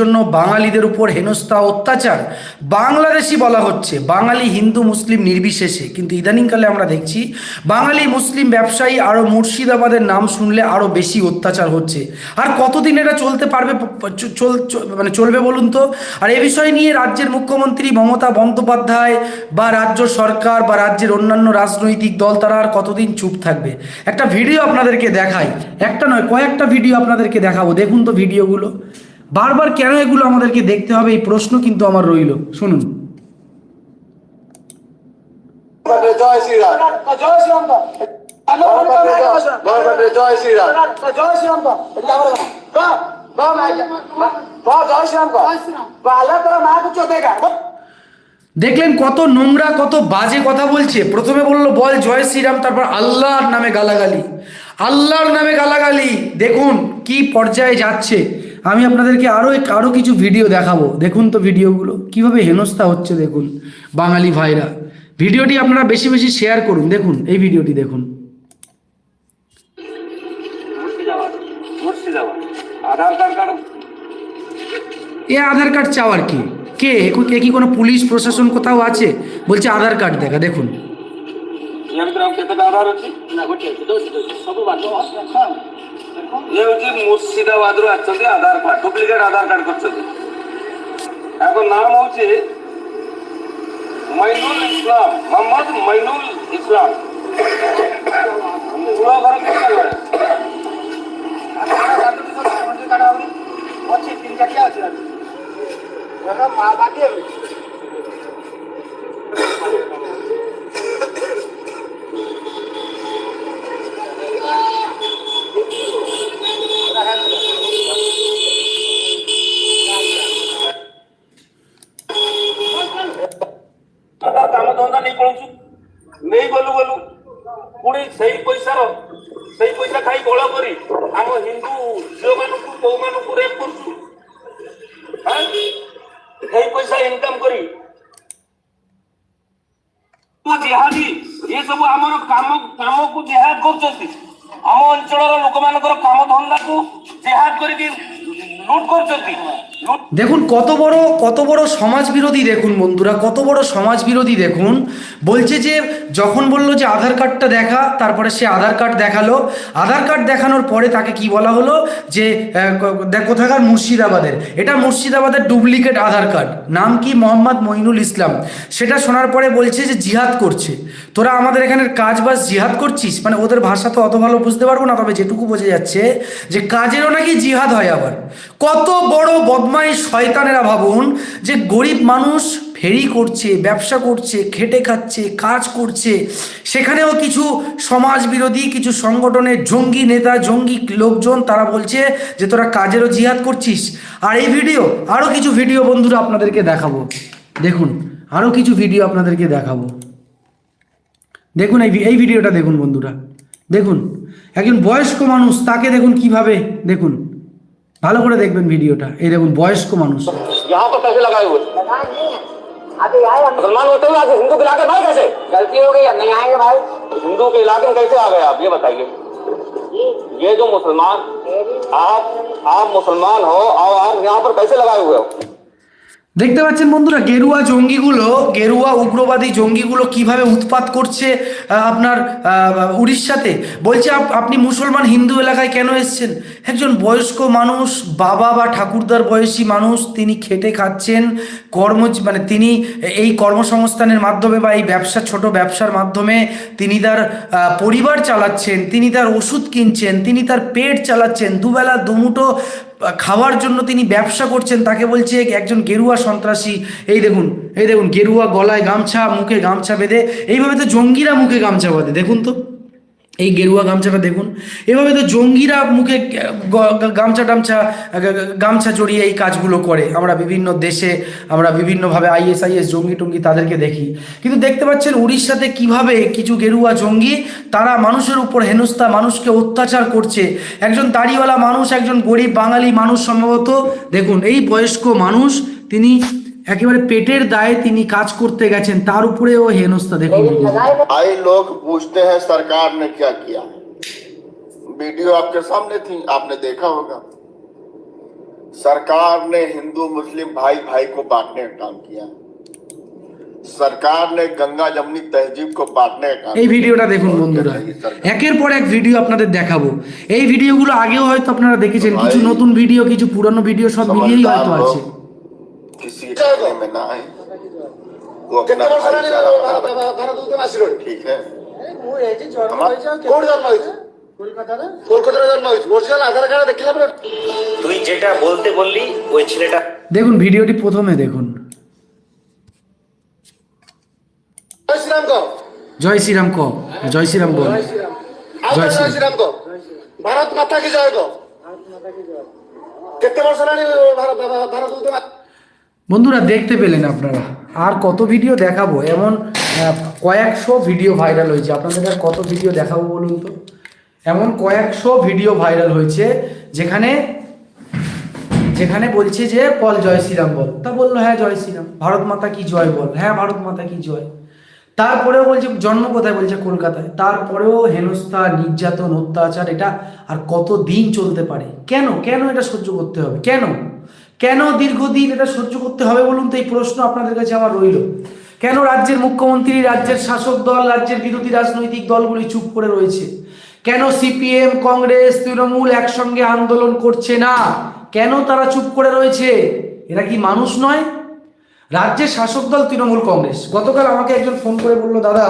জন্য বাঙালিদের উপর হেনস্থা, অত্যাচার বাংলাদেশি বলা হচ্ছে। বাঙালি, হিন্দু, মুসলিম নির্বিশেষে। কিন্তু ইদানিংকালে আমরা দেখছি বাঙালি, মুসলিম ব্যবসায়ী আরও মুর্শিদাবাদের নাম শুনলে আরও বেশি অত্যাচার হচ্ছে। আর কতদিন এটা চলতে পারবে চল মানে চলবে বলুন তো? আর এ বিষয় নিয়ে রাজ্যের মুখ্যমন্ত্রী মমতা বন্দ্যোপাধ্যায় বা রাজ্য সরকার বা রাজ্যের অন্যান্য রাজনৈতিক দল, তারা আর কতদিন চুপ থাকবে? একটা ভিডিও আপনাদেরকে দেখাই। একটা নয়, কয়েকটা ভিডিও আপনাদেরকে দেখাবো। দেখুন তো ভিডিওগুলো। বারবার কেন এগুলো আমাদেরকে দেখতে হবে? এই প্রশ্ন কিন্তু আমার রইল। শুনুন। জয় শ্রীরাম। জয় শ্রীরাম শ্রীরাম শ্রীরাম। দেখলেন কত নোংরা কত বাজে কথা বলছে। প্রথমে বলল বল জয় শ্রীরাম তারপর আল্লাহর নামে গালাগালি। আল্লাহর নামে গালাগালি। দেখুন কি পর্যায়ে যাচ্ছে। আমি আপনাদেরকে আরও আরও কিছু ভিডিও দেখাবো। দেখুন তো ভিডিওগুলো কীভাবে হেনস্থা হচ্ছে দেখুন বাঙালি ভাইরা। ভিডিওটি আপনারা বেশি বেশি শেয়ার করুন। দেখুন এই ভিডিওটি দেখুন। এ আধার কার্ড চাওয়ার কি? কে? কে কি কোনো পুলিশ প্রশাসন কোথাও আছে? বলছে আধার কার্ড দেখা দেখুন। না ఏమిటి ముర్షిదాబాద్ లో వచ్చింది ఆధార్ కార్డ్ డూప్లికేట్ ఆధార్ కార్డ్కి వచ్చింది এখন নাম হচ্ছে মাইনুল ইসলাম মোহাম্মদ মাইনুল ইসলাম পুরো ভারত মা বাকি Thank you. କାମ ଧନ୍ଦା ନେଇ ପଳଉଛୁ ନେଇ ଗଲୁ ଗଲୁ ପୁଣି ସେଇ ପଇସାର ଖାଇ ବଳ କରି ଆମ ହିନ୍ଦୁ ଝିଅମାନଙ୍କୁ କୋଉମାନଙ୍କୁ ରେପ୍ କରୁଛୁ? ସେଇ ପଇସା ଜେହାଦି ଏ ସବୁ ଆମର କାମ କାମକୁ ଜେହାଦ କରୁଛନ୍ତି ଆମ ଅଞ୍ଚଳର ଲୋକମାନଙ୍କର କାମ ଧନ୍ଦାକୁ ଜେହାଦ କରିକି ଲୁଟ୍ କରୁଛନ୍ତି ଲୁଟ୍ দেখুন, কত বড় কত বড় সমাজ বিরোধী দেখুন বন্ধুরা, কত বড় সমাজ বিরোধী দেখুন। বলছে যে, যখন বলল যে আধার কার্ডটা দেখা, তারপরে সে আধার কার্ড দেখাল। আধার কার্ড দেখানোর পরে তাকে কি বলা হলো? যে কোথাকার মুর্শিদাবাদের। এটা মুর্শিদাবাদের ডুপ্লিকেট আধার কার্ড। নাম কি? মোহাম্মদ মইনুল ইসলাম। সেটা শোনার পরে বলছে যে, জিহাদ করছে। তোরা আমাদের এখানের কাজ বাজ জিহাদ করছিস? মানে ওদের ভাষা তো অত ভালো বুঝতে পারব না, তবে যেটুকু বোঝা যাচ্ছে যে, কাজেরও নাকি জিহাদ হয় আবার। কত বড় বদমাইশ শয়তানেরা ভাবুন যে গরিব মানুষ ফেরি করছে, ব্যবসা করছে, খেটে খাচ্ছে, কাজ করছে। সেখানেও কিছু সমাজ বিরোধী কিছু সংগঠনের জঙ্গি নেতা, জঙ্গি লোকজন তারা বলছে যে তোরা কাজেরও জিহাদ করছিস। আর এই ভিডিও আরও কিছু ভিডিও বন্ধুরা আপনাদেরকে দেখাবো। দেখুন আরও কিছু ভিডিও আপনাদেরকে দেখাবো। দেখুন এই এই ভিডিওটা দেখুন বন্ধুরা। দেখুন, একজন বয়স্ক মানুষ তাকে দেখুন কীভাবে, দেখুন। ভালো করে দেখবেন ভিডিওটা এই দেখুন বয়স্ক মানুষ यहाँ पर पैसे लगाए हुए अभी आए हम मुसलमान होते हुए आज हिंदू के इलाके में आए कैसे गलती हो गई अब नहीं आएंगे भाई हिंदू के इलाके में कैसे आ गए आप ये बताइए ये जो मुसलमान आप आप मुसलमान हो और आप यहाँ पर कैसे लगाए हुए हो দেখতে পাচ্ছেন বন্ধুরা, গেরুয়া জঙ্গিগুলো, গেরুয়া উগ্রবাদী জঙ্গিগুলো কীভাবে উৎপাত করছে আপনার উড়িষ্যাতে? বলছে, আপ- আপনি মুসলমান হিন্দু এলাকায় কেন এসছেন? একজন বয়স্ক মানুষ, বাবা বা ঠাকুরদার বয়সী মানুষ, তিনি খেটে খাচ্ছেন, কর্ম মানে তিনি এই কর্মসংস্থানের মাধ্যমে বা এই ব্যবসা, ছোট ব্যবসার মাধ্যমে তিনি তার পরিবার চালাচ্ছেন, তিনি তার ওষুধ কিনছেন, তিনি তার পেট চালাচ্ছেন, দুবেলা দুমুটো খাওয়ার জন্য তিনি ব্যবসা করছেন, তাকে বলছে একজন গেরুয়া সন্ত্রাসী, এই দেখুন এই দেখুন, গেরুয়া গলায় গামছা, মুখে গামছা বেঁধে, এইভাবে তো জঙ্গিরা মুখে গামছা বাঁধে, দেখুন তো। এই গেরুয়া গামছাটা দেখুন। এভাবে তো জঙ্গিরা মুখে গামছা টামছা গামছা জড়িয়ে এই কাজগুলো করে। আমরা বিভিন্ন দেশে, আমরা বিভিন্নভাবে আইএস আইএস জঙ্গি টঙ্গি তাদেরকে দেখি। কিন্তু দেখতে পাচ্ছেন উড়িষ্যাতে কীভাবে কিছু গেরুয়া জঙ্গি, তারা মানুষের উপর হেনস্থা, মানুষকে অত্যাচার করছে। একজন দাড়িওয়ালা মানুষ, একজন গরিব বাঙালি মানুষ সম্ভবত, দেখুন, এই বয়স্ক মানুষ, তিনি একেবারে পেটের দায়ে তিনি কাজ করতে গেছেন তার উপরেও হেনস্থা দেখুন ভিডিও। आई लोग पूछते हैं सरकार ने क्या किया वीडियो आपके सामने थी आपने देखा होगा सरकार ने हिंदू मुस्लिम भाई भाई को बांटने का काम किया सरकार ने गंगा जमुनी तहजीब को बांटने का काम এই ভিডিওটা দেখুন বন্ধুরা একের পর এক ভিডিও আপনাদের দেখাবো এই ভিডিওগুলো আগেও হয়তো আপনারা দেখেছেন কিছু নতুন ভিডিও কিছু পুরনো ভিডিও সব মিলিয়েই হয়তো আছে किसी झगड़े में ना आए वो अपना भाई ठीक है কোন জন্ম হয়েছে কলকাতার জন্ম হয়েছে অরিজিনাল আধার কার্ড দেখলাম তুই যেটা বলতে বললি ওই ছেলেটা। দেখুন ভিডিওটি প্রথমে দেখুন। জয় শ্রীরাম ক। জয় শ্রীরাম ক। জয় শ্রীরাম বল। জয় শ্রীরাম। ক। ভারত মাতা কি জয় ক? কেতে বর্ষ হেলানি ভারত ভারত বন্ধুরা দেখতে পেলেন আপনারা। আর কত ভিডিও দেখাবো? এমন কয়েকশো ভিডিও ভাইরাল হয়েছে। আপনাদের আর কত ভিডিও দেখাবো বলুন তো? এমন কয়েকশো ভিডিও ভাইরাল হয়েছে, যেখানে যেখানে বলছে যে, বল জয় শ্রীরাম বল। তা বলল হ্যাঁ জয় শ্রীরাম। ভারত মাতা কি জয় বল? হ্যাঁ ভারত মাতা কি জয়। তারপরেও বলছে, জন্ম কোথায় বলছে কলকাতায়? তারপরেও হেনস্থা, নির্যাতন, অত্যাচার, এটা আর কত দিন চলতে পারে? কেন? কেন এটা সহ্য করতে হবে? কেন? কেন দীর্ঘদিন এটা সহ্য করতে হবে বলুন তো? এই প্রশ্ন আপনাদের কাছে আমার রইল। কেন রাজ্যের মুখ্যমন্ত্রী, রাজ্যের শাসক দল, রাজ্যের বিরোধী রাজনৈতিক দলগুলি চুপ করে রয়েছে? কেন সিপিএম, কংগ্রেস, তৃণমূল একসঙ্গে আন্দোলন করছে না? কেন তারা চুপ করে রয়েছে? এরা কি মানুষ নয়? রাজ্যের শাসক দল, তৃণমূল কংগ্রেস। গতকাল আমাকে একজন ফোন করে বলল, দাদা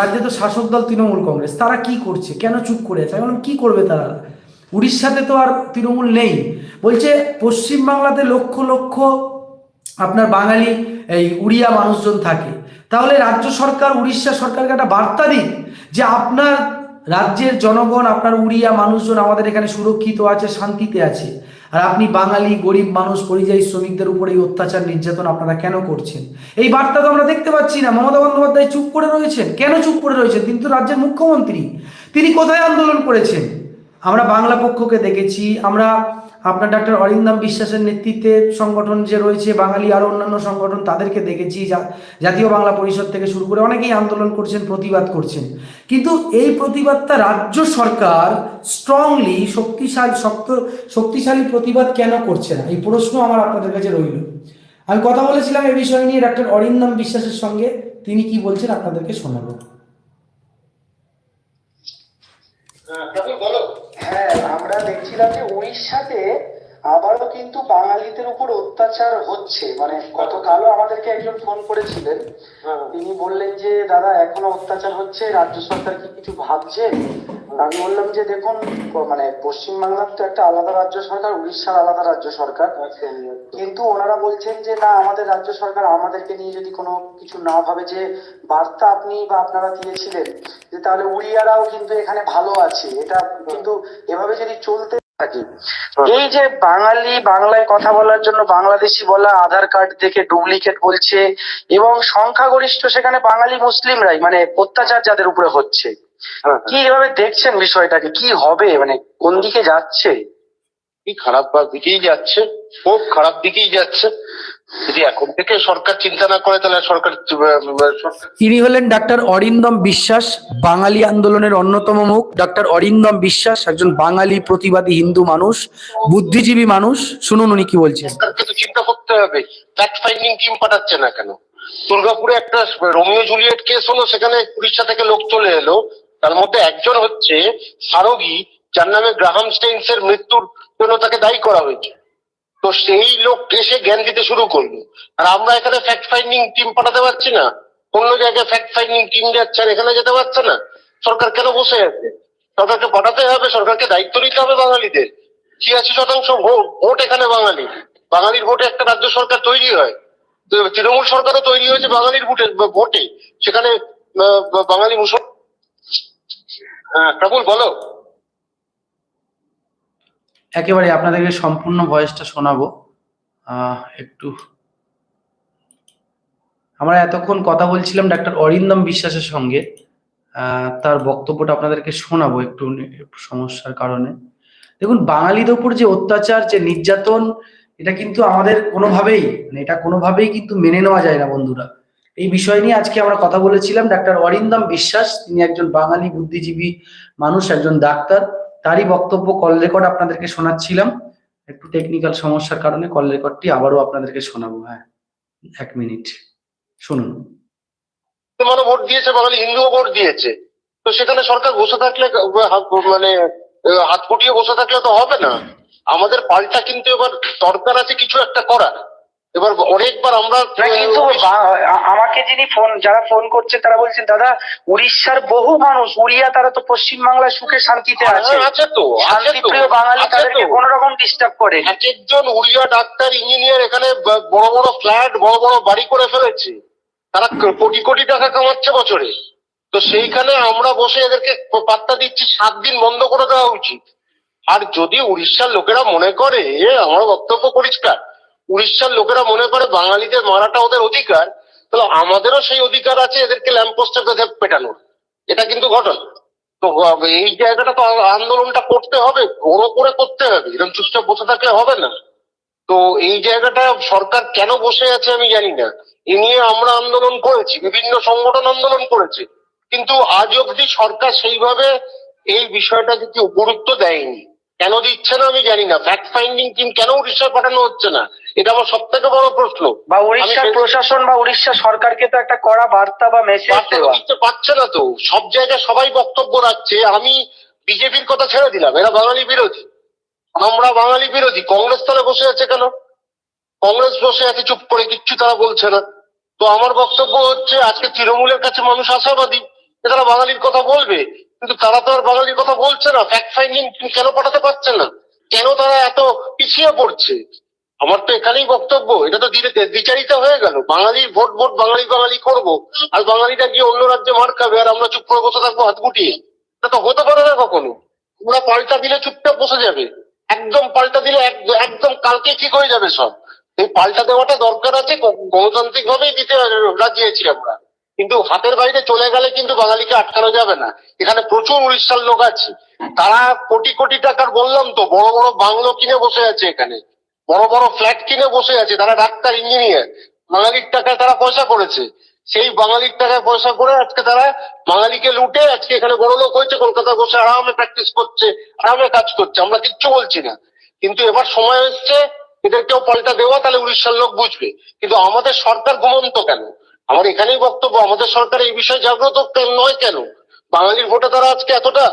রাজ্যে তো শাসক দল, তৃণমূল কংগ্রেস। তারা কি করছে? কেন চুপ করে আছে? বললাম, কি করবে তারা? উড়িষ্যাতে তো আর তৃণমূল নেই। বলছে পশ্চিমবাংলাতে লক্ষ লক্ষ আপনার বাঙালি এই উড়িয়া মানুষজন থাকে। তাহলে রাজ্য সরকার, উড়িষ্যা সরকারকে একটা বার্তা দিন যে আপনার রাজ্যের জনগণ, আপনার উড়িয়া মানুষজন আমাদের এখানে সুরক্ষিত আছে, শান্তিতে আছে। আর আপনি বাঙালি, গরিব মানুষ, পরিযায়ী শ্রমিকদের উপর এই অত্যাচার নির্যাতন আপনারা কেন করছেন? এই বার্তা তো আমরা দেখতে পাচ্ছি না। মমতা বন্দ্যোপাধ্যায় চুপ করে রয়েছেন? কেন চুপ করে রয়েছেন? তিনি তো রাজ্যের মুখ্যমন্ত্রী। তিনি কোথায় আন্দোলন করেছেন? আমরা বাংলা পক্ষকে দেখেছি, আমরা আপনার ডাক্তার অরিন্দম বিশ্বাসের নেতৃত্বে সংগঠন যে রয়েছে, বাঙালি আরও অন্যান্য সংগঠন তাদেরকে দেখেছি জাতীয় বাংলা পরিষদ থেকে শুরু করে অনেকেই আন্দোলন করছেন, প্রতিবাদ করছেন। কিন্তু এই প্রতিবাদটা রাজ্য সরকার স্ট্রংলি শক্তিশালী, শক্ত, শক্তিশালী প্রতিবাদ কেন করছে না? এই প্রশ্ন আমার আপনাদের কাছে রইল। আমি কথা বলেছিলাম এই বিষয় নিয়ে ডাক্তার অরিন্দম বিশ্বাসের সঙ্গে, তিনি কি বলছেন আপনাদেরকে শোনাবো হ্যাঁ দেখছিলাম যে উড়িষ্যাতে আবারও কিন্তু বাঙালিদের উপর অত্যাচার হচ্ছে। মানে গতকালও আমাদেরকে একজন ফোন করেছিলেন। তিনি বললেন যে দাদা এখনও অত্যাচার হচ্ছে রাজ্য সরকার কি কিছু ভাবছে? আমি বললাম যে দেখুন মানে পশ্চিমবাংলার তো একটা আলাদা রাজ্য সরকার উড়িষ্যার আলাদা রাজ্য সরকার। কিন্তু ওনারা বলছেন যে না আমাদের রাজ্য সরকার আমাদেরকে নিয়ে যদি কোনো কিছু না ভাবে যে বার্তা আপনি বা আপনারা দিয়েছিলেন যে তাহলে উড়িয়ারাও কিন্তু এখানে ভালো আছে। এটা কিন্তু এভাবে যদি চলতে থাকে। এই যে বাঙালি বাংলায় কথা বলার জন্য বাংলাদেশি বলা আধার কার্ড দেখে ডুপ্লিকেট বলছে এবং সংখ্যাগরিষ্ঠ সেখানে বাঙালি মুসলিমরাই মানে অত্যাচার যাদের উপরে হচ্ছে। কি এভাবে দেখছেন বিষয়টাকে? কি হবে? মানে কোন দিকে যাচ্ছে? কি খারাপ দিকেই যাচ্ছে? খুব খারাপ দিকেই যাচ্ছে। যদি এখন থেকে সরকার চিন্তা না করে তাহলে সরকার সরকার হলেন ডাক্তার অরিন্দম বিশ্বাস বাঙালি আন্দোলনের অন্যতম মুখ। ডাক্তার অরিন্দম বিশ্বাস একজন বাঙালি প্রতিবাদী হিন্দু মানুষ বুদ্ধিজীবী মানুষ। শুনুন উনি কি বলছেন। চিন্তা করতে হবে। ফ্যাক্ট ফাইন্ডিং টিম পাঠাচ্ছে না কেন? দুর্গাপুরে একটা রোমিও জুলিয়েট কেস হলো সেখানে উড়িষ্যা থেকে লোক চলে এলো। তার মধ্যে একজন হচ্ছে সারোগি যার নামে গ্রাহাম স্টেইনস এর মৃত্যুর জন্য তাকে দায়ী করা হয়েছে। তো সেই লোক এসে জ্ঞান দিতে শুরু করল। আর আমরা এখানে ফ্যাক্ট ফাইন্ডিং টিম পাঠাতে পারছি না। অন্য জায়গায় ফ্যাক্ট ফাইন্ডিং টিম যাচ্ছে আর এখানে যেতে পারছে না। সরকার কেন বসে আছে? সরকারকে পাঠাতে হবে, সরকারকে দায়িত্ব নিতে হবে বাঙালিদের। ছিয়াশি শতাংশ ভোট ভোট এখানে বাঙালি বাঙালির ভোটে একটা রাজ্য সরকার তৈরি হয়। তৃণমূল সরকারও তৈরি হয়েছে বাঙালির ভোটে ভোটে। সেখানে বাঙালি মুসল হ্যাঁ প্রবল বলো। একেবারে আপনাদেরকে সম্পূর্ণ ভয়েসটা শোনাবো। একটু। আমরা এতক্ষণ কথা বলছিলাম ডাক্তার অরিন্দম বিশ্বাসের সঙ্গে। তার বক্তব্যটা আপনাদেরকে শোনাবো একটু সমস্যার কারণে। দেখুন, বাঙালিদের উপর যে অত্যাচার, যে নির্যাতন, এটা কিন্তু আমাদের কোনোভাবেই মানে এটা কোনোভাবেই কিন্তু মেনে নেওয়া যায় না বন্ধুরা। এই বিষয় নিয়ে আজকে আমরা কথা বলেছিলাম ডাক্তার অরিন্দম বিশ্বাস। তিনি একজন বাঙালি বুদ্ধিজীবী মানুষ, একজন ডাক্তার। তারই বক্তব্য কল রেকর্ড আপনাদেরকে শোনাচ্ছিলাম। একটু টেকনিক্যাল সমস্যার কারণে কল রেকর্ডটি আবারও আপনাদেরকে শোনাবো হ্যাঁ। এক মিনিট শুনুন। মুসলমানও ভোট দিয়েছে, বাঙালি হিন্দুও ভোট দিয়েছে। তো সেখানে সরকার বসে থাকলে মানে হাত ফুটিয়ে বসে থাকলে তো হবে না। আমাদের পাল্টা কিন্তু এবার দরকার আছে কিছু একটা করার। এবার অনেকবার আমরা কিন্তু আমাকে যিনি ফোন যারা ফোন করছে তারা বলছেন দাদা উড়িষ্যার বহু মানুষ উড়িয়া তারা তো পশ্চিমবাংলায় সুখে শান্তিতে আছে। আছে তো শান্তিপ্রিয় বাঙালি তাদেরকে। কোন রকম ডিস্টার্ব করে এক একজন উড়িয়া ডাক্তার ইঞ্জিনিয়ার এখানে বড় বড় ফ্ল্যাট বড় বড় বাড়ি করে ফেলেছে। তারা কোটি কোটি টাকা কামাচ্ছে বছরে। তো সেইখানে আমরা বসে এদেরকে পাত্তা দিচ্ছি সাত দিন বন্ধ করে দেওয়া উচিত। আর যদি উড়িষ্যার লোকেরা মনে করে আমার বক্তব্য পরিষ্কার উড়িষ্যার লোকেরা মনে করে বাঙালিদের মারাটা ওদের অধিকার, তাহলে আমাদেরও সেই অধিকার আছে এদেরকে ল্যাম্পোস্টে বেঁধে পেটানোর। এটা কিন্তু ঘটনা। তো, এই জায়গাটা তো আন্দোলনটা করতে হবে, বড় করে করতে হবে, এরকম চুপচাপ বসে থাকলে হবে না। তো, এই জায়গাটা সরকার কেন বসে আছে আমি জানি না। এ নিয়ে আমরা আন্দোলন করেছি, বিভিন্ন সংগঠন আন্দোলন করেছে। কিন্তু আজ অব্দি সরকার সেইভাবে এই বিষয়টাকে কি গুরুত্ব দেয়নি, কেন দিচ্ছে না আমি জানি না। ফ্যাক্ট ফাইন্ডিং টিম কেন উড়িষ্যায় পাঠানো হচ্ছে না? এটা আমার সব থেকে বড় প্রশ্ন। বা উড়িষ্যার প্রশাসন বা উড়িষ্যা সরকারকে তো একটা কড়া বার্তা বা মেসেজ দেওয়া। দিতে না তো। সব জায়গায় সবাই বক্তব্য রাখছে। আমি বিজেপির কথা ছেড়ে দিলাম। এরা বাঙালি বিরোধী। আমরা বাঙালি বিরোধী। কংগ্রেস তাহলে বসে আছে কেন? কংগ্রেস বসে আছে চুপ করে কিচ্ছু তারা বলছে না। তো আমার বক্তব্য হচ্ছে আজকে তৃণমূলের কাছে মানুষ আশাবাদী যে তারা বাঙালির কথা বলবে। কিন্তু তারা তো আর বাঙালির কথা বলছে না। ফ্যাক্ট ফাইন্ডিং কেন পাঠাতে পারছে না? কেন তারা এত পিছিয়ে পড়ছে? আমার তো এখানেই বক্তব্য, এটা তো ধীরে দ্বিচারিতা হয়ে গেল। বাঙালির ভোট ভোট, বাঙালি বাঙালি করব। আর বাঙালিটা গিয়ে অন্য রাজ্যে মার খাবে আর আমরা চুপ করে বসে থাকব, হাত গুটিয়ে। এটা তো হতে পারে না কখনো। তোমরা পাল্টা দিলে চুপচাপ বসে যাবে। একদম পাল্টা দিলে এক- একদম কালকে ঠিক হয়ে যাবে সব। এই পাল্টা দেওয়াটা দরকার আছে গণতান্ত্রিক ভাবেই দিতে রাজি আছি আমরা। কিন্তু হাতের বাইরে চলে গেলে কিন্তু বাঙালিকে আটকানো যাবে না। এখানে প্রচুর উড়িষ্যার লোক আছে। তারা কোটি কোটি টাকার বললাম তো, বড় বড় বাংলো কিনে বসে আছে এখানে। বড় বড় ফ্ল্যাট কিনে বসে আছে, তারা ডাক্তার, ইঞ্জিনিয়ার। বাঙালির টাকায় তারা পয়সা করেছে। সেই বাঙালির টাকায় পয়সা করে আজকে তারা বাঙালিকে লুটে আজকে এখানে বড় লোক হয়েছে, কলকাতা বসে আরামে প্র্যাকটিস করছে, আরামে কাজ করছে। আমরা কিচ্ছু বলছি না। কিন্তু এবার সময় এসছে, এদেরকেও পাল্টা দেওয়া, তাহলে উড়িষ্যার লোক বুঝবে। কিন্তু আমাদের সরকার ঘুমন্ত কেন? আমার এখানেই বক্তব্য, আমাদের সরকার এই বিষয়ে জাগ্রত নয় কেন? বাঙালির ভোটে তারা আজকে এতটা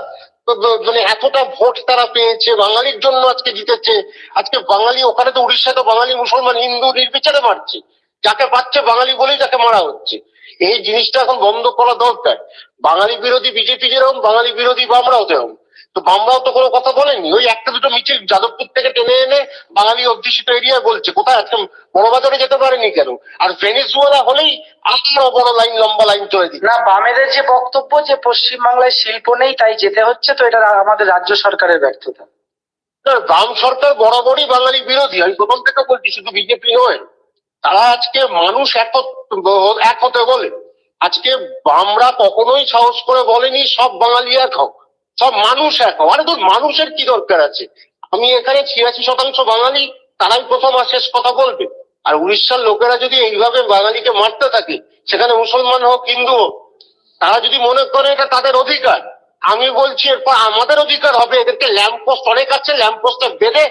মানে এতটা ভোট তারা পেয়েছে, বাঙালির জন্য আজকে জিতেছে। আজকে বাঙালি, ওখানে তো উড়িষ্যায় তো বাঙালি, মুসলমান, হিন্দু নির্বিচারে মারছে। যাকে পাচ্ছে বাঙালি বলেই তাকে মারা হচ্ছে। এই জিনিসটা এখন বন্ধ করা দরকার। বাঙালি বিরোধী, বিজেপি যেরকম, বাঙালি বিরোধী বামরাও তেরকম তো বামরাও তো কোনো কথা বলেনি ওই একটা দুটো মিছিল যাদবপুর থেকে টেনে এনে বাঙালি অধ্যুষিত এরিয়ায় বলছে। কোথায়? আজকে বড়বাজারে যেতে পারেনি কেন? আর ভেনিজুয়েলা হলেই আরও বড় লাইন লম্বা লাইন চলে দিচ্ছে। না বামেদের যে বক্তব্য যে পশ্চিমবাংলায় শিল্প নেই তাই যেতে হচ্ছে তো এটা আমাদের রাজ্য সরকারের ব্যর্থতা। না, বাম সরকার বরাবরই বাঙালি বিরোধী। আমি প্রথম থেকে বলছি শুধু বিজেপি নয়। তারা আজকে মানুষ এক এক হতে বলে। আজকে বামরা কখনোই সাহস করে বলেনি সব বাঙালি এক হোক। সব মানুষ এক আরে তোর মানুষের কি দরকার আছে? আমি এখানে ছিয়াশি শতাংশ বাঙালি তারাই প্রথম আর শেষ কথা বলবে। আর উড়িষ্যার লোকেরা যদি এইভাবে বাঙালিকে মারতে থাকে সেখানে মুসলমান হোক হিন্দু হোক তারা যদি মনে করে এটা তাদের অধিকার আমি বলছি এরপর আমাদের অধিকার হবে এদেরকে ল্যাম্পপোস্ট অনেক আছে ল্যাম্পপোস্টে বেঁধে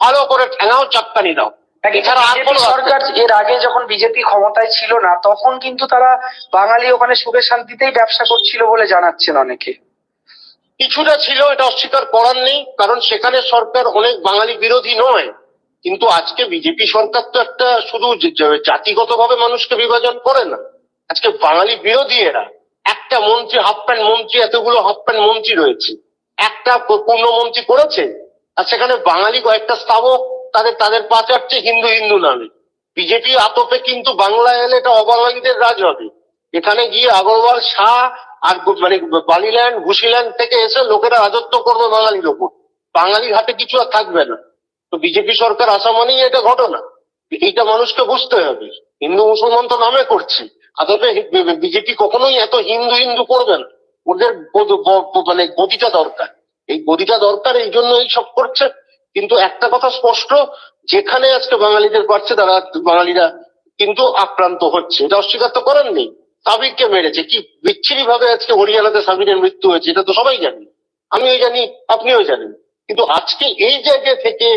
ভালো করে ঠেঙাও চাপকানি দাও। সরকার এর আগে যখন বিজেপি ক্ষমতায় ছিল না তখন কিন্তু তারা বাঙালি ওখানে সুখে শান্তিতেই ব্যবসা করছিল বলে জানাচ্ছেন অনেকে। কিছুটা ছিল, এটা অস্বীকার করার নেই, কারণ সেখানে সরকার অনেক বাঙালি বিরোধী নয়। কিন্তু আজকে বিজেপি সরকার তো একটা শুধু জাতিগত ভাবে মানুষকে বিভাজন করে না, আজকে বাঙালি বিরোধী এরা। একটা মন্ত্রী, হাফ প্যান্ট মন্ত্রী, এতগুলো হাফ প্যান্ট মন্ত্রী রয়েছে। একটা পূর্ণ মন্ত্রী করেছে, আর সেখানে বাঙালি কয়েকটা স্থাবক তাদের তাদের পা চাটছে হিন্দু হিন্দু নামে। বিজেপি আতপে কিন্তু বাংলায় এলে এটা অবাঙালিদের রাজ হবে। এখানে গিয়ে আগরওয়াল শাহ আর মানে বালিল্যান্ড ঘুষিল্যান্ড থেকে এসে লোকেরা রাজত্ব করবে বাঙালির ওপর বাঙালির হাতে কিছু আর থাকবে না। তো বিজেপি সরকার আসা মানেই এটা ঘটনা। এইটা মানুষকে বুঝতে হবে। হিন্দু মুসলমান তো নামে করছে। আদপে বিজেপি কখনোই এত হিন্দু হিন্দু করবে না। ওদের মানে গদিটা দরকার। এই গদিটা দরকার, এই জন্য এই সব করছে। কিন্তু একটা কথা স্পষ্ট, যেখানে আজকে বাঙালিদের পারছে তারা বাঙালিরা কিন্তু আক্রান্ত হচ্ছে। এটা অস্বীকার তো করেন নেই সাবিরকে মেরেছে। কি বিচ্ছিরি ভাবে আজকে হরিয়ানাতে সাবিরের মৃত্যু হয়েছে, এটা তো সবাই জানি। আমিও জানি, আপনিও জানেন। কিন্তু আজকে এই জায়গা থেকে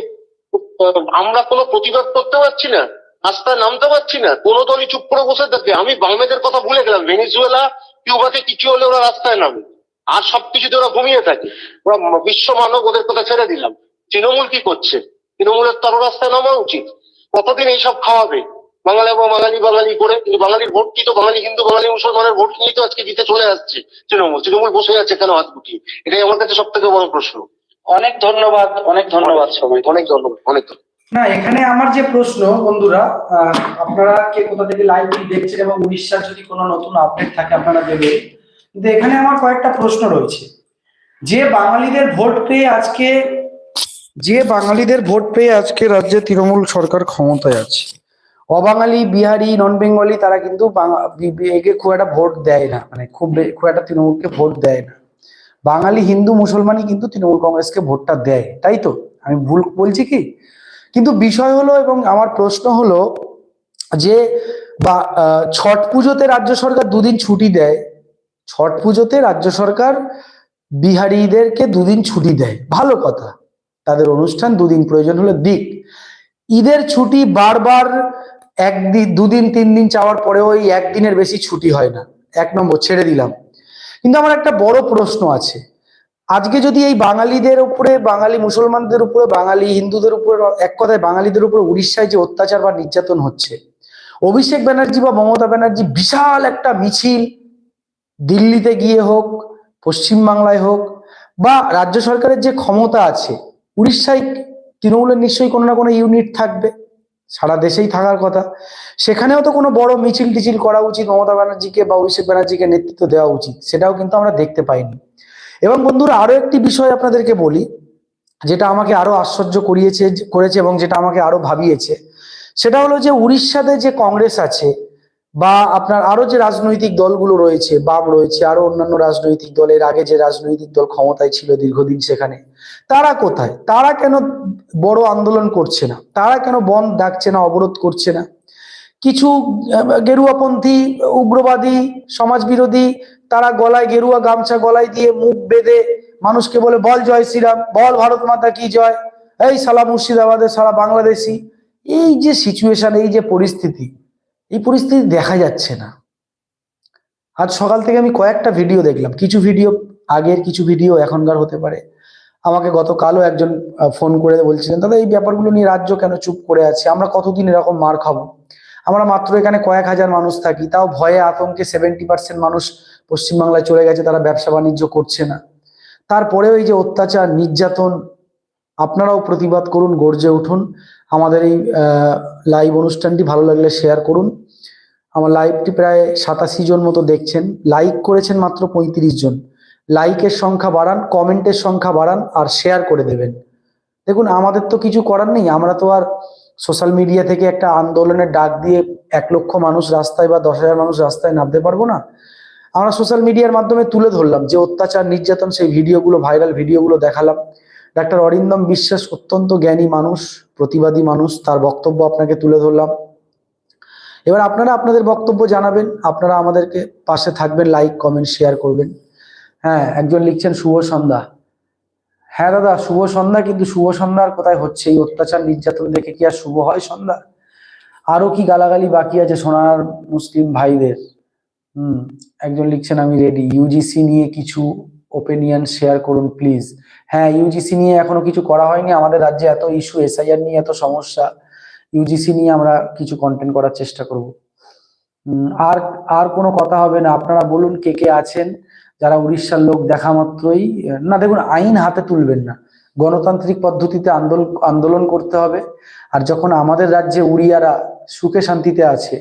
আমরা কোনো প্রতিবাদ করতে পারছি না, রাস্তায় নামতে পারছি না, কোনো দলই চুপ করে বসে থাকে। আমি বাংলাদেশের কথা ভুলে গেলাম, ভেনিজুয়েলা, কিউবাতে কিছু হলে ওরা রাস্তায় নামে। আর সবকিছুতে ওরা ঘুমিয়ে থাকে। ওরা বিশ্ব মানব ওদের কথা ছেড়ে দিলাম। তৃণমূল কি করছে? তৃণমূলের তো আরও রাস্তায় নামা উচিত। কতদিন এইসব খাওয়াবে? বাঙালি এবং বাঙালি বাঙালি করে কিন্তু বাঙালির ভোট কি তো? বাঙালি হিন্দু বাঙালি মুসলমানের ভোট নিয়েই তো আজকে জিতে চলে আসছে তৃণমূল। তৃণমূল বসে আছে কেন হাত গুটিয়ে? এটাই আমার কাছে সব থেকে বড় প্রশ্ন। অনেক ধন্যবাদ অনেক ধন্যবাদ সবাই অনেক ধন্যবাদ অনেক ধন্যবাদ। না এখানে আমার যে প্রশ্ন বন্ধুরা আহ, আপনারা কে কোথা থেকে লাইভ দেখছেন এবং উড়িষ্যার যদি কোনো নতুন আপডেট থাকে আপনারা দেবেন। কিন্তু এখানে আমার কয়েকটা প্রশ্ন রয়েছে। যে বাঙালিদের ভোট পেয়ে আজকে যে বাঙালিদের ভোট পেয়ে আজকে রাজ্যে তৃণমূল সরকার ক্ষমতায় আছে অবাঙালি, বিহারি নন বেঙ্গলি তারা কিন্তু একে খুব একটা ভোট দেয় না। মানে খুব খুব একটা তৃণমূলকে ভোট দেয় না। বাঙালি, হিন্দু, মুসলমানই কিন্তু তৃণমূল কংগ্রেসকে ভোটটা দেয়। তাই তো? আমি ভুল বলছি কি? কিন্তু বিষয় হলো এবং আমার প্রশ্ন হলো যে, বা ছট পুজোতে রাজ্য সরকার দুদিন ছুটি দেয়। ছট পুজোতে রাজ্য সরকার বিহারিদেরকে দুদিন ছুটি দেয়। ভালো কথা। তাদের অনুষ্ঠান দুদিন প্রয়োজন হলে দিক। ঈদের ছুটি বারবার একদিন, দুদিন তিন দিন চাওয়ার পরেও ওই একদিনের বেশি ছুটি হয় না। এক নম্বর, ছেড়ে দিলাম। কিন্তু আমার একটা বড় প্রশ্ন আছে। আজকে যদি এই বাঙালিদের উপরে, বাঙালি মুসলমানদের উপরে, বাঙালি হিন্দুদের উপরে, এক কথায় বাঙালিদের উপরে উড়িষ্যায় যে অত্যাচার বা নির্যাতন হচ্ছে, অভিষেক ব্যানার্জি বা মমতা ব্যানার্জি বিশাল একটা মিছিল, দিল্লিতে গিয়ে হোক, পশ্চিমবাংলায় হোক, বা রাজ্য সরকারের যে ক্ষমতা আছে, উড়িষ্যায় তৃণমূলের নিশ্চয়ই কোনো না কোনো ইউনিট থাকবে। সারা দেশেই থাকার কথা। সেখানেও তো কোনো বড় মিছিল টিছিল করা উচিত, মমতা ব্যানার্জিকে বা অভিষেক ব্যানার্জিকে নেতৃত্ব দেওয়া উচিত, সেটাও কিন্তু আমরা দেখতে পাইনি। এবং বন্ধুরা, আরও একটি বিষয় আপনাদেরকে বলি, যেটা আমাকে আরও আশ্চর্য করিয়েছে, করেছে এবং যেটা আমাকে আরও ভাবিয়েছে। সেটা হলো যে উড়িষ্যাতে যে কংগ্রেস আছে বা আপনার আরও যে রাজনৈতিক দলগুলো রয়েছে, বাম রয়েছে, আরও অন্যান্য রাজনৈতিক দলের, আগে যে রাজনৈতিক দল ক্ষমতায় ছিল দীর্ঘদিন সেখানে, তারা কোথায়? তারা কেন বড় আন্দোলন করছে না? তারা কেন বন্ধ ডাকছে না, অবরোধ করছে না? কিছু গেরুয়াপন্থী, উগ্রবাদী, সমাজবিরোধী, তারা গলায় গেরুয়া গামছা গলায় দিয়ে মুখ বেঁধে মানুষকে বলে, বল জয় শ্রীরাম, বল ভারত মাতা কি জয়, এই সালা মুর্শিদাবাদের সারা বাংলাদেশি। এই যে সিচুয়েশন এই যে পরিস্থিতি এই পরিস্থিতি দেখা যাচ্ছে না। আজ সকাল থেকে আমি কয়েকটা ভিডিও দেখলাম। কিছু ভিডিও আগের, কিছু ভিডিও এখনকার হতে পারে। আমাকে গতকালও একজন ফোন করে বলছিলেন, দাদা, এই ব্যাপারগুলো নিয়ে রাজ্য কেন চুপ করে আছে? আমরা কতদিন এরকম মার খাব? আমরা মাত্র এখানে কয়েক হাজার মানুষ থাকি, তাও ভয়ে আতঙ্কে সেভেন্টি পার্সেন্ট মানুষ পশ্চিমবাংলায় চলে গেছে, তারা ব্যবসা বাণিজ্য করছে না। তারপরেও এই যে অত্যাচার, নির্যাতন, আপনারাও প্রতিবাদ করুন, গর্জে উঠুন। আমাদের এই লাইভ অনুষ্ঠানটি ভালো লাগলে শেয়ার করুন। আমার লাইভটি প্রায় সাতাশি জন মতো দেখছেন। লাইক করেছেন মাত্র পঁয়ত্রিশ জন। লাইকের সংখ্যা বাড়ান কমেন্টের সংখ্যা বাড়ান আর শেয়ার করে দেবেন। দেখুন, আমাদের তো কিছু করার নেই। আমরা তো আর সোশ্যাল মিডিয়া থেকে একটা আন্দোলনের ডাক দিয়ে এক লক্ষ মানুষ রাস্তায় বা দশ হাজার মানুষ রাস্তায় নামতে পারব না। আমরা সোশ্যাল মিডিয়ার মাধ্যমে তুলে ধরলাম যে অত্যাচার, নির্যাতন সেই ভিডিওগুলো ভাইরাল ভিডিওগুলো দেখালাম। ডাক্তার অরিন্দম বিশ্বাস অত্যন্ত জ্ঞানী মানুষ, প্রতিবাদী মানুষ, তার বক্তব্য আপনাকে তুলে ধরলাম। এবার আপনারা আপনাদের বক্তব্য জানাবেন, আপনারা আমাদেরকে পাশে থাকবেন লাইক কমেন্ট শেয়ার করবেন। হ্যাঁ একজন লিখছেন শুভ সন্ধ্যা। হ্যাঁ দাদা, শুভ সন্ধ্যা, কিন্তু শুভ সন্ধ্যার কোথায় হচ্ছে, এই অত্যাচার নির্যাতন দেখে কি আর শুভ হয় সন্ধ্যা? আরও কি গালাগালি বাকি আছে সোনার মুসলিম ভাইদের? হুম, একজন লিখছেন, আমি রেডি ইউজিসি নিয়ে কিছু ওপিনিয়ন শেয়ার করুন প্লিজ হ্যাঁ ইউজিসি নিয়ে এখনও কিছু করা হয়নি। আমাদের রাজ্যে এত ইস্যু এসআইআর নিয়ে এত সমস্যা। ইউজিসি নিয়ে আমরা কিছু কন্টেন্ট করার চেষ্টা করব। আর আর কোনো কথা হবে না। আপনারা বলুন কে কে আছেন, যারা উড়িষ্যার লোক দেখা মাত্রই। না, দেখুন, আইন হাতে তুলবেন না। গণতান্ত্রিক পদ্ধতিতে আন্দোলন আন্দোলন করতে হবে। আর যখন আমাদের রাজ্যে উড়িয়ারা সুখে শান্তিতে আছে,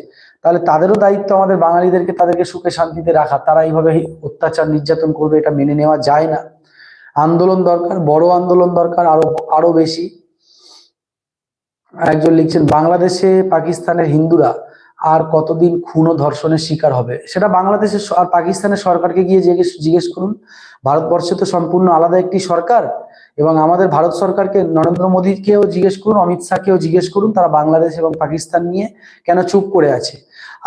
তাহলে তাদেরও দায়িত্ব আমাদের বাঙালিদেরকে তাদেরকে সুখে শান্তিতে রাখা। তারা এইভাবে অত্যাচার, নির্যাতন করবে, এটা মেনে নেওয়া যায় না। আন্দোলন দরকার, বড় আন্দোলন দরকার, আরও আরও বেশি। একজন লিখছেন, বাংলাদেশে পাকিস্তানের হিন্দুরা আর কতদিন খুন ও ধর্ষণের শিকার হবে? সেটা বাংলাদেশের আর পাকিস্তানের সরকারকে গিয়ে জিজ্ঞেস জিজ্ঞেস করুন। ভারতবর্ষে তো সম্পূর্ণ আলাদা একটি সরকার এবং আমাদের ভারত সরকারকে নরেন্দ্র মোদীকেও জিজ্ঞেস করুন, অমিত শাহকেও জিজ্ঞেস করুন, তারা বাংলাদেশ এবং পাকিস্তান নিয়ে কেন চুপ করে আছে?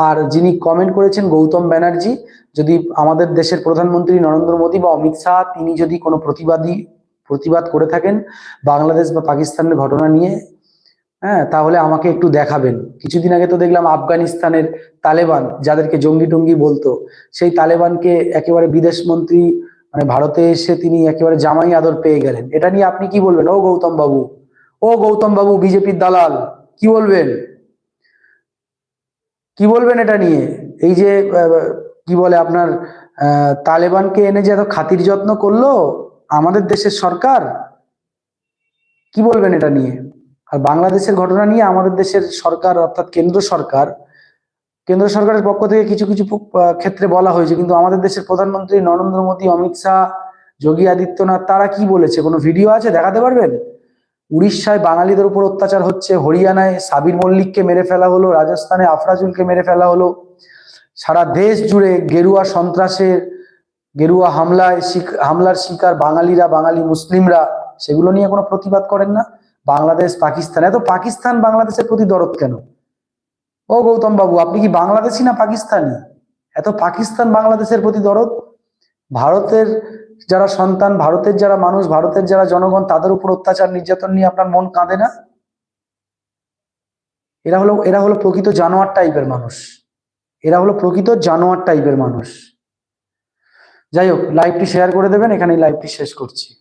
আর যিনি কমেন্ট করেছেন গৌতম ব্যানার্জি, যদি আমাদের দেশের প্রধানমন্ত্রী নরেন্দ্র মোদী বা অমিত শাহ, তিনি যদি কোনো প্রতিবাদী, প্রতিবাদ করে থাকেন বাংলাদেশ বা পাকিস্তানের ঘটনা নিয়ে হ্যাঁ তাহলে আমাকে একটু দেখাবেন। কিছুদিন আগে তো দেখলাম আফগানিস্তানের তালেবান, যাদেরকে জঙ্গি টঙ্গি বলতো, সেই তালেবানকে একেবারে বিদেশ মন্ত্রী মানে ভারতে এসে তিনি একেবারে জামাই আদর পেয়ে গেলেন। এটা নিয়ে আপনি কি বলবেন? ও গৌতম বাবু, ও গৌতম বাবু, বিজেপির দালাল, কি বলবেন? কি বলবেন এটা নিয়ে? এই যে কি বলে আপনার তালেবানকে এনে যে এত খাতির যত্ন করল আমাদের দেশের সরকার? কি বলবেন এটা নিয়ে? আর বাংলাদেশের ঘটনা নিয়ে আমাদের দেশের সরকার, অর্থাৎ কেন্দ্র সরকার, কেন্দ্র সরকারের পক্ষ থেকে কিছু কিছু ক্ষেত্রে বলা হয়েছে, কিন্তু আমাদের দেশের প্রধানমন্ত্রী নরেন্দ্র মোদী, অমিত শাহ, যোগী আদিত্যনাথ, তারা কি বলেছে? কোনো ভিডিও আছে? দেখাতে পারবেন? উড়িষ্যায় বাঙালিদের উপর অত্যাচার হচ্ছে, হরিয়ানায় সাবির মল্লিককে মেরে ফেলা হলো, রাজস্থানে আফরাজুলকে মেরে ফেলা হলো। সারা দেশ জুড়ে গেরুয়া সন্ত্রাসের, গেরুয়া হামলায় হামলার শিকার বাঙালিরা, বাঙালি মুসলিমরা, সেগুলো নিয়ে কোনো প্রতিবাদ করেন না। বাংলাদেশ, পাকিস্তান। এত পাকিস্তান বাংলাদেশের প্রতি দরদ কেন? ও গৌতম বাবু, আপনি কি বাংলাদেশি না পাকিস্তানি? এত পাকিস্তান বাংলাদেশের প্রতি দরদ? ভারতের যারা সন্তান, ভারতের যারা মানুষ, ভারতের যারা জনগণ, তাদের উপর অত্যাচার, নির্যাতন নিয়ে আপনার মন কাঁদে না? এরা হলো এরা হলো প্রকৃত জানোয়ার টাইপের মানুষ। এরা হলো প্রকৃত জানোয়ার টাইপের মানুষ। যাই হোক লাইভটি শেয়ার করে দেবেন এখানে লাইভটি শেষ করছি।